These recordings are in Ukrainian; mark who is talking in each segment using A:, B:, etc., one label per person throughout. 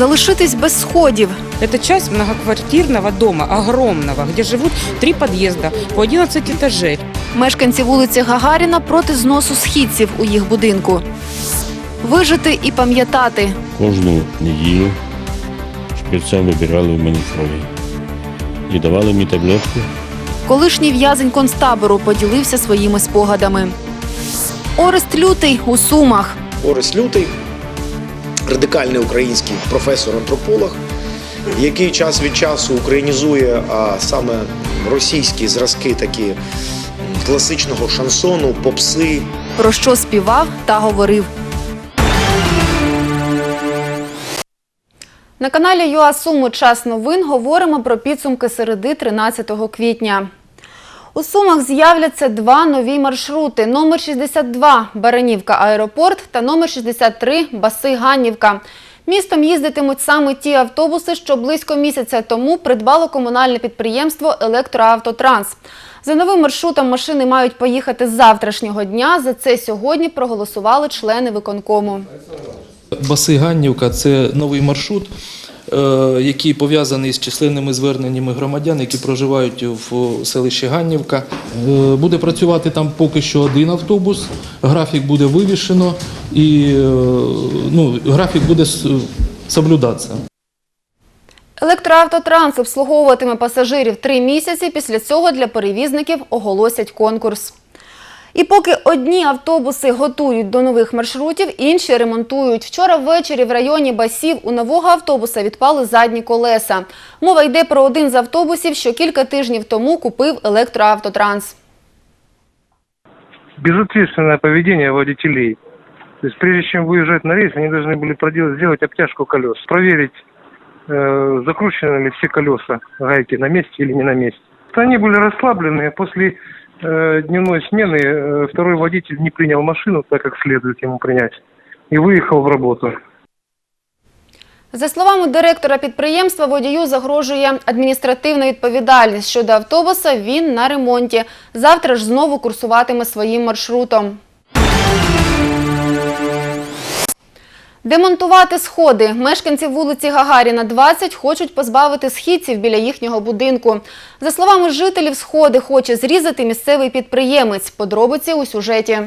A: залишитись без сходів.
B: Это часть многоквартирного дома, огромного, где живут три подъезда по 11 этажей.
A: Мешканці вулиці Гагаріна проти зносу східців у їх будинку. Вижити і пам'ятати.
C: Кожну неділю шприцем вибирали в мені крові. І давали мені таблетку.
A: Колишній в'язень концтабору поділився своїми спогадами. Орест Лютий у Сумах.
D: Орес Лютий, радикальний український професор-антрополог, який час від часу українізує а саме російські зразки такі класичного шансону, попси,
A: Про що співав та говорив. На каналі ЮА Суми Час новин говоримо про підсумки середи 13 квітня. У Сумах з'являться два нові маршрути: номер 62 Баранівка Аеропорт та номер 63 Баси Ганнівка. Містом їздитимуть саме ті автобуси, що близько місяця тому придбало комунальне підприємство Електроавтотранс. За новим маршрутом машини мають поїхати з завтрашнього дня. За це сьогодні проголосували члени виконкому.
E: Баси Ганнівка це новий маршрут, який пов'язаний з численними зверненнями громадян, які проживають в селищі Ганнівка. Е, Буде працювати там поки що один автобус, графік буде вивішено і е, ну, графік буде соблюдатися.
A: Електроавтотранс обслуговуватиме пасажирів три місяці. Після цього для перевізників оголосять конкурс. І поки одні автобуси готують до нових маршрутів, інші ремонтують. Вчора ввечері в районі Басів у нового автобуса відпали задні колеса. Мова йде про один з автобусів, що кілька тижнів тому купив електроавтотранс.
F: безответственное поведение водителей. То есть прежде чем выезжать на рейс, они должны были проделать, сделать обтяжку колес, проверить, э, закручены ли все колеса, гайки на месте или не на месте. Они были расслаблены. После э, дневной смены э, второй водитель не принял машину так, как следует ему принять, и выехал в работу.
A: За словами директора підприємства, водію загрожує адміністративна відповідальність щодо автобуса. Він на ремонті. Завтра ж знову курсуватиме своїм маршрутом. Демонтувати сходи. Мешканці вулиці Гагаріна 20 хочуть позбавити східців біля їхнього будинку. За словами жителів, сходи хоче зрізати місцевий підприємець. Подробиці у сюжеті.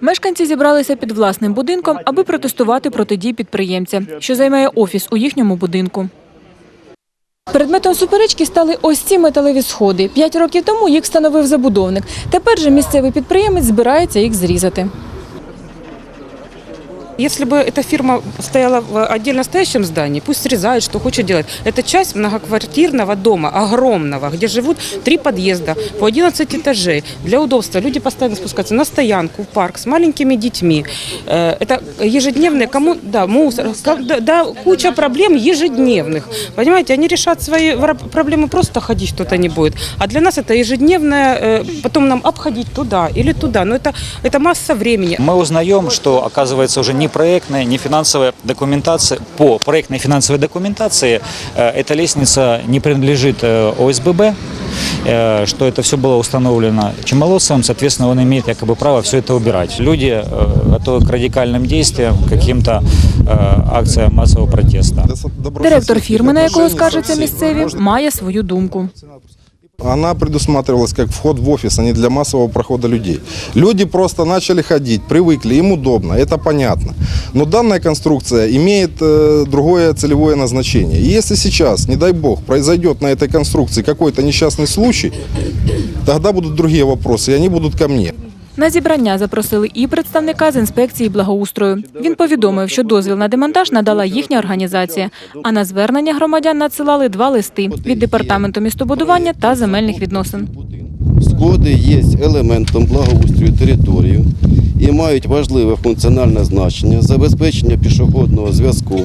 G: Мешканці зібралися під власним будинком, аби протестувати проти дій підприємця, що займає офіс у їхньому будинку. Предметом суперечки стали ось ці металеві сходи. П'ять років тому їх встановив забудовник. Тепер же місцевий підприємець збирається їх зрізати.
B: Если бы эта фирма стояла в отдельно стоящем здании, пусть срезает, что хочет делать. Это часть многоквартирного дома, огромного, где живут три подъезда по 11 этажей. Для удобства люди постоянно спускаются на стоянку, в парк с маленькими детьми. Э, Это ежедневные, кому, да, мусор, да, да, куча проблем ежедневных. Понимаете, они решат свои проблемы, просто ходить что-то не будет. А для нас это ежедневное, э, потом нам обходить туда или туда. Но это, это масса времени.
H: Мы узнаем, что, оказывается, уже ни проектная, ни финансовая документация, по проектной финансовой документации э, эта лестница не принадлежит э, ОСББ, э, что это все было установлено Чемолодцевым, соответственно, он имеет якобы право все это убирать. Люди э, готовы к радикальным действиям, к каким-то э, акциям массового протеста.
G: Директор фірми, на якого скаржаться місцеві, має свою думку.
I: Она предусматривалась как вход в офис, а не для массового прохода людей. Люди просто начали ходить, привыкли, им удобно, это понятно. Но данная конструкция имеет э, другое целевое назначение. И если сейчас, не дай бог, произойдет на этой конструкции какой-то несчастный случай, тогда будут другие вопросы, и они будут ко мне.
G: На зібрання запросили і представника з інспекції благоустрою. Він повідомив, що дозвіл на демонтаж надала їхня організація. А на звернення громадян надсилали два листи від департаменту містобудування та земельних відносин.
J: Сходи є елементом благоустрою території і мають важливе функціональне значення забезпечення пішохідного зв'язку.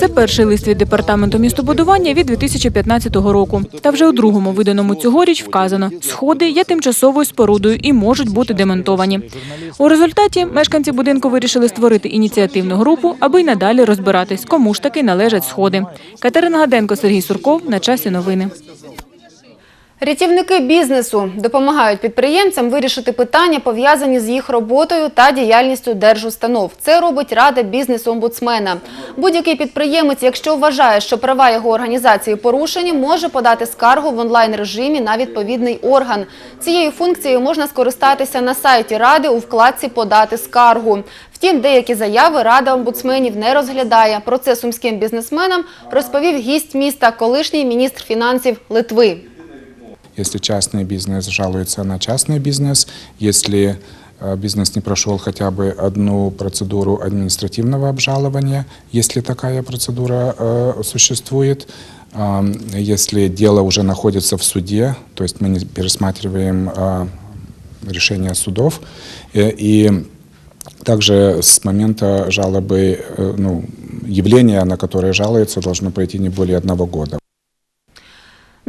G: Це перший лист від департаменту містобудування від 2015 року. Та вже у другому виданому цьогоріч вказано, сходи є тимчасовою спорудою і можуть бути демонтовані. У результаті мешканці будинку вирішили створити ініціативну групу, аби й надалі розбиратись, кому ж таки належать сходи. Катерина Гаденко, Сергій Сурков. На часі новини.
A: Рятівники бізнесу допомагають підприємцям вирішити питання, пов'язані з їх роботою та діяльністю держустанов. Це робить Рада бізнесу-омбудсмена. Будь-який підприємець, якщо вважає, що права його організації порушені, може подати скаргу в онлайн-режимі на відповідний орган. Цією функцією можна скористатися на сайті Ради у вкладці «Подати скаргу». Втім, деякі заяви Рада омбудсменів не розглядає. Про це сумським бізнесменам розповів гість міста, колишній міністр фінансів Литви.
K: Если частный бизнес жалуется на частный бизнес, если э, бизнес не прошел хотя бы одну процедуру административного обжалования, если такая процедура э, существует, если дело уже находится в суде, то есть мы не пересматриваем а, решения судов, э, и также с момента жалобы, ну, явления, на которое жалуется, должно пройти не более одного года.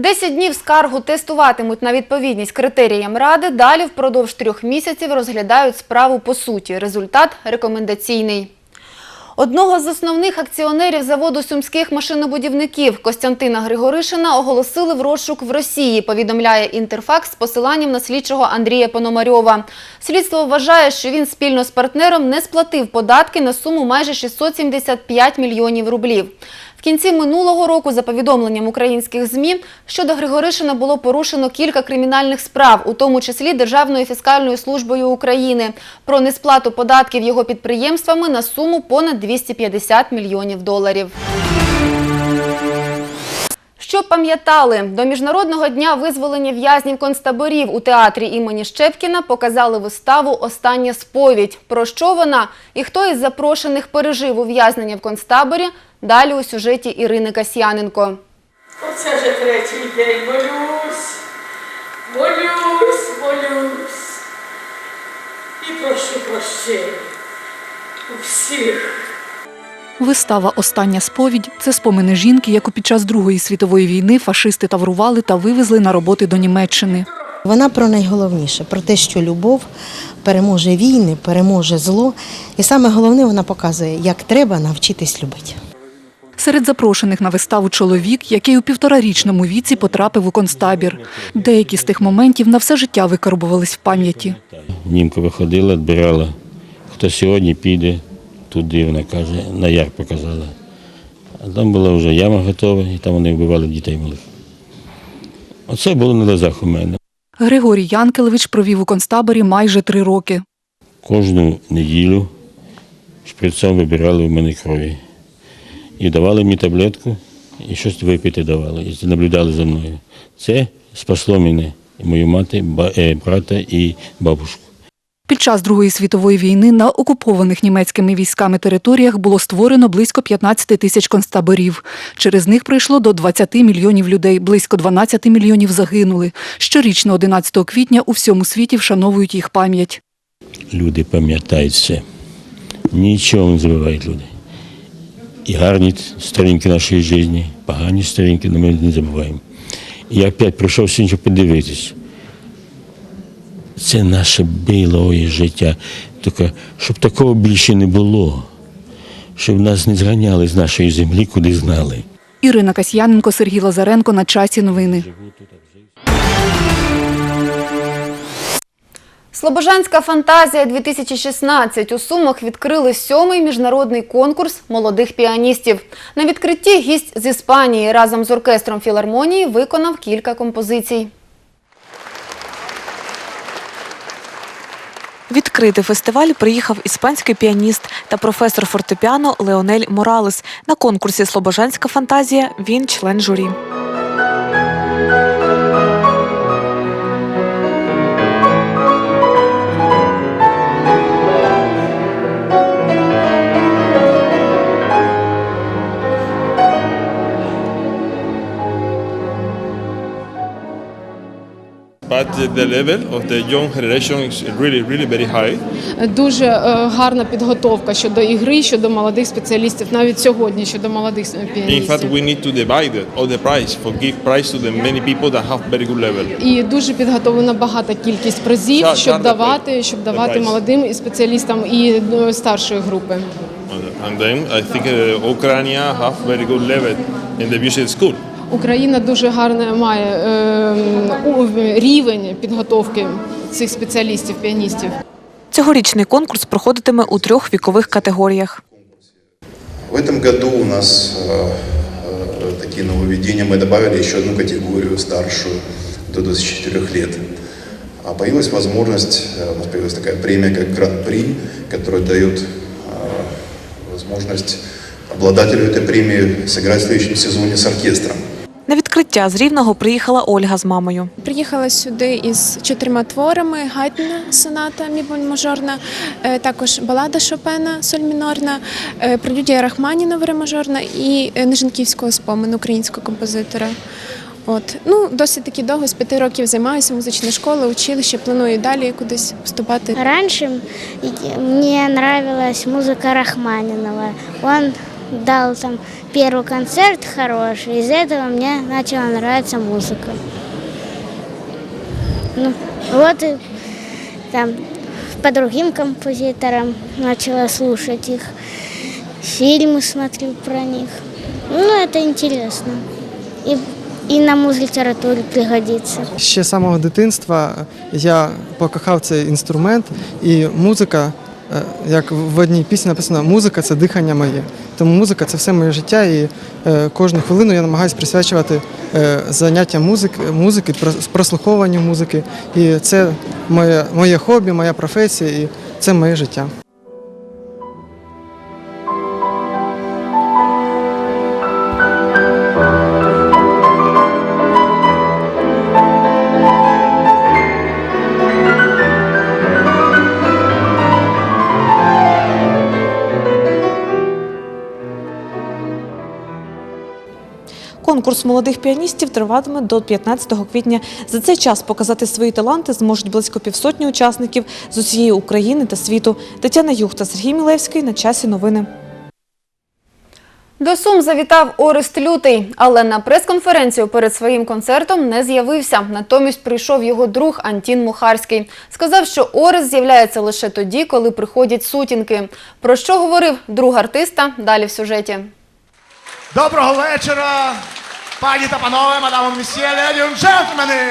A: 10 днів скаргу тестуватимуть на відповідність критеріям Ради. Далі впродовж трьох місяців розглядають справу по суті. Результат рекомендаційний. Одного з основних акціонерів заводу сумських машинобудівників Костянтина Григоришина оголосили в розшук в Росії, повідомляє Інтерфакс з посиланням на слідчого Андрія Пономарьова. Слідство вважає, що він спільно з партнером не сплатив податки на суму майже 675 мільйонів рублів. Кінці минулого року, за повідомленням українських ЗМІ, щодо Григоришина було порушено кілька кримінальних справ, у тому числі Державною фіскальною службою України, про несплату податків його підприємствами на суму понад 250 мільйонів доларів. Щоб пам'ятали, до Міжнародного дня визволення в'язнів концтаборів у театрі імені Щепкіна показали виставу «Остання сповідь». Про що вона і хто із запрошених пережив ув'язнення в концтаборі – далі у сюжеті Ірини Касьяненко.
L: Оце вже третій день молюсь, молюсь, молюсь. І прошу прощення у всіх.
M: Вистава Остання сповідь це спомини жінки, яку під час Другої світової війни фашисти таврували та вивезли на роботи до Німеччини.
N: Вона про найголовніше, про те, що любов переможе війни, переможе зло. І саме головне, вона показує, як треба навчитись любити.
M: Серед запрошених на виставу чоловік, який у півторарічному віці потрапив у концтабір. Деякі з тих моментів на все життя викарбувались в пам'яті.
C: Німка виходила, відбирала. Хто сьогодні піде туди, вона каже, на яр показала. А там була вже яма готова, і там вони вбивали дітей малих. Оце було на глазах у мене.
M: Григорій Янкелевич провів у концтаборі майже три роки.
C: Кожну неділю шприцом вибирали в мене крові. І давали мені таблетку, і щось випити давали, і наблюдали за мною. Це спасло мене, і мою мати, е, брата і бабушку.
M: Під час Другої світової війни на окупованих німецькими військами територіях було створено близько 15 тисяч концтаборів. Через них прийшло до 20 мільйонів людей, близько 12 мільйонів загинули. Щорічно 11 квітня у всьому світі вшановують їх пам'ять.
C: Люди пам'ятають все. Нічого не забувають люди. І гарні сторінки нашої житті, погані сторінки, але ми не забуваємо. І я опять прийшов сьогодні, подивитись. Це наше білое життя. Тільки, щоб такого більше не було. Щоб нас не зганяли з нашої землі, куди знали.
M: Ірина Касьяненко, Сергій Лазаренко. На часі новини.
A: Слобожанська фантазія 2016 у Сумах відкрили сьомий міжнародний конкурс молодих піаністів. На відкритті гість з Іспанії разом з оркестром філармонії виконав кілька композицій.
O: Відкрити фестиваль приїхав іспанський піаніст та професор фортепіано Леонель Моралес. На конкурсі Слобожанська фантазія він член журі.
P: But the level of the young generation is really, really very high.
Q: Дуже е, гарна підготовка щодо ігри, щодо молодих спеціалістів, навіть сьогодні щодо молодих
P: In fact, we need to divide it, all the prize, for give prize to the many people that have very good level.
Q: І дуже підготовлена багата кількість призів, щоб давати, щоб давати молодим і спеціалістам і е, старшої групи.
P: And then I think uh, Ukraine have very good level in the music school.
Q: Україна дуже гарне має е, у- рівень підготовки цих спеціалістів, піаністів.
O: Цьогорічний конкурс проходитиме у трьох вікових категоріях.
R: В этом году у нас э, э, такие нововведения. Мы добавили еще одну категорию старшую до 24 лет. А появилась возможность, э, у нас появилась такая премия, как Гран-при, которая дает э, возможность обладателю этой премии сыграть в следующем сезоне с оркестром.
O: На відкриття з Рівного приїхала Ольга з мамою.
S: Приїхала сюди із чотирма творами: Гайдна соната міболь мажорна, е, також балада Шопена соль мінорна, е, прелюдія Рахманіна вре мажорна і е, Ниженківського спомин українського композитора. От ну досить таки довго з п'яти років займаюся музична школа, училище. Планую далі кудись вступати.
T: Раньше мне нравилась музыка Рахманинова. Он дал там первый концерт хороший, из этого мне начала нравиться музыка. Ну, вот и там по другим композиторам начала слушать их, фильмы смотрю про них. Ну, это интересно. И, и на муз-литературе пригодится.
U: Ще з самого дитинства я покохав цей інструмент, і музика, як в одній пісні написано, музика це дихання моє. Тому музика це все моє життя, і е, кожну хвилину я намагаюся присвячувати е, заняття музики, музики, прос- прослуховуванню музики. І це моє, моє хобі, моя професія, і це моє життя.
O: Конкурс молодих піаністів триватиме до 15 квітня. За цей час показати свої таланти зможуть близько півсотні учасників з усієї України та світу. Тетяна Юх та Сергій Мілевський на часі новини.
A: До Сум завітав Орест Лютий, але на прес-конференцію перед своїм концертом не з'явився. Натомість прийшов його друг Антін Мухарський. Сказав, що Орест з'являється лише тоді, коли приходять сутінки. Про що говорив друг артиста? Далі в сюжеті.
V: Доброго вечора, пані та панове, мадам місьє, леді джентльмени!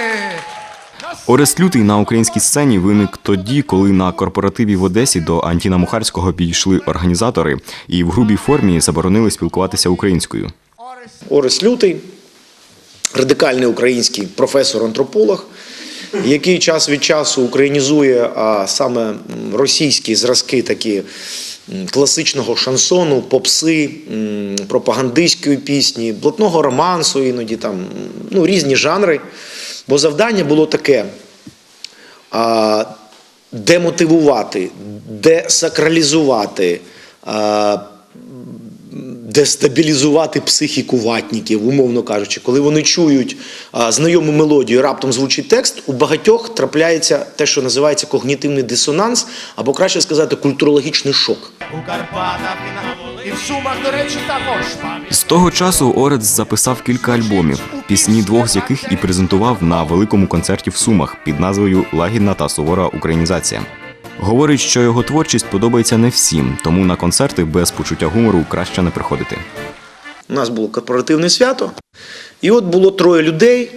W: Орест Лютий на українській сцені виник тоді, коли на корпоративі в Одесі до Антіна Мухарського підійшли організатори і в грубій формі заборонили спілкуватися українською.
D: Орес Лютий, радикальний український професор-антрополог, який час від часу українізує а саме російські зразки такі класичного шансону, попси, пропагандистської пісні, блатного романсу, іноді там ну, різні жанри. Бо завдання було таке. Демотивувати, десакралізувати, дестабілізувати психіку ватників, умовно кажучи, коли вони чують а, знайому мелодію, раптом звучить текст, у багатьох трапляється те, що називається когнітивний дисонанс, або краще сказати, культурологічний шок.
V: У Карпатах і на і в Сумах, до речі, також.
W: З того часу Орець записав кілька альбомів, пісні двох з яких і презентував на великому концерті в Сумах під назвою Лагідна та сувора українізація. Говорить, що його творчість подобається не всім, тому на концерти без почуття гумору краще не приходити.
D: У нас було корпоративне свято, і от було троє людей,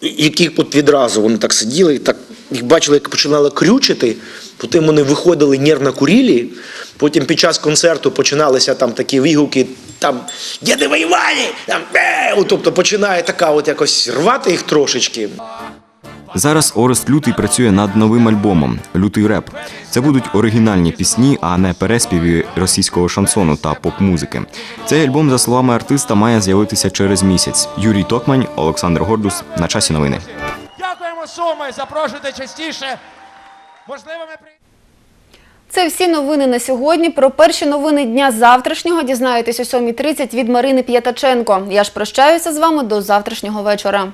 D: які от відразу вони так сиділи, і так їх бачили, як починали крючити, потім вони виходили нервно курілі, потім під час концерту починалися там такі вигуки, там «Діди воювали!» там, «Е!» Тобто починає така от якось рвати їх трошечки.
W: Зараз Орест Лютий працює над новим альбомом Лютий реп. Це будуть оригінальні пісні, а не переспіви російського шансону та поп-музики. Цей альбом, за словами артиста, має з'явитися через місяць. Юрій Токмань, Олександр Гордус. На часі новини.
V: Дякуємо, Суми, запрошуйте частіше. Можливо, ми при...
A: Це всі новини на сьогодні. Про перші новини дня завтрашнього дізнаєтесь о 7.30 від Марини П'ятаченко. Я ж прощаюся з вами до завтрашнього вечора.